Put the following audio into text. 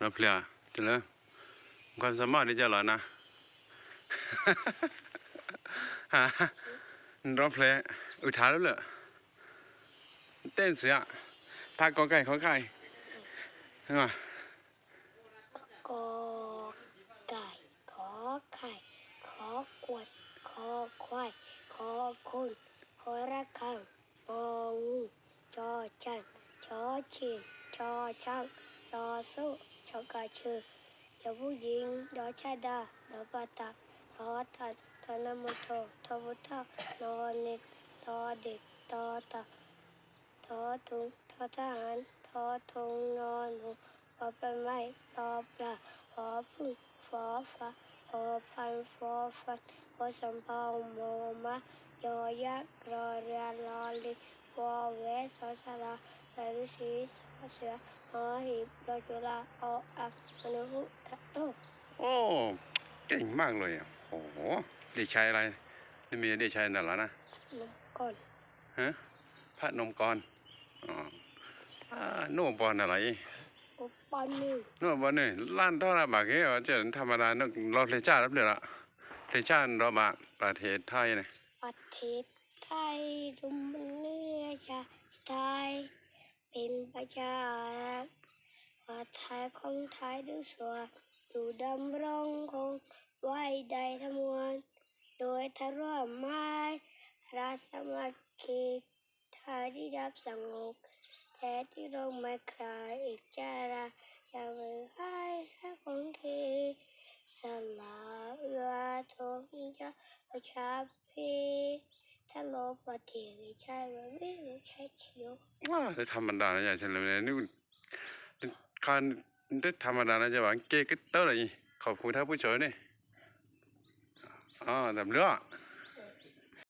เราเพลียจะเลยความสามารถที่จะหรอนะฮะร้องเพลงอุทานแล้วเหรอเต้นเสียพากอไก่ขอไก่ใช่ไหมกอไก่ขอไข่ขอกวดคอควายขอคุณขอระฆังงองูจอจันชอชินชอช่างซอสุ ชอกระชือเดี๋ยวผู้หญิงดอชาดาดอปาตาทอทัดทอนามโททอพุทธนอนิกทอเด็กตอตาทอทุงทอทหารทอทงนอนหนูพอเป็นไม้พอปลาพอพึ่งฟอฟ้าพอพันฟอฟันพอสำเภาโมมะยอยักษ์รอเรือรอลิง วอเวสสอสาราสารุสีสอเสือหอหีบรอจุฬาออักมนุหุตะโตโอ้เก่งมากเลยอะโอ้โหเด็กชายอะไรนี่มีเด็กชายนั่นเหรอนะนมก่อนฮะพระนมกรอ๋ออ่าโน่บอลอะไรอุปนิวโน่บอลนี่ล้านเท่าไหรบาทเอ๋เจอธรรมดานึกเราเลยจ้ารับเลยละเลยจ้าเรามาประเทศไทยเนี่ยประเทศไทยรุมเนื้อชาติไทย เป็นประชารัฐว่าไทยของไทยดูสวดอยู่ดำรงคงไว้ใดทั้งมวลโดยทะร่วมไม้รัสมัคคีไทยที่รับสงบแต่ที่ลงไม่คลายอีกจาระอย่าไปให้ให้ของทีสลาเอือทงจะประชาพี ถ้าโลกประเทศใช่ไหมไม่ใช่เชียวว้าแต่ธรรมดานะยายเฉลยเลยนี่การได้ธรรมดานะจะว่าเก๊กเตอร์เลยขอบคุณท่านผู้ชมนี่อ๋อดำเรือ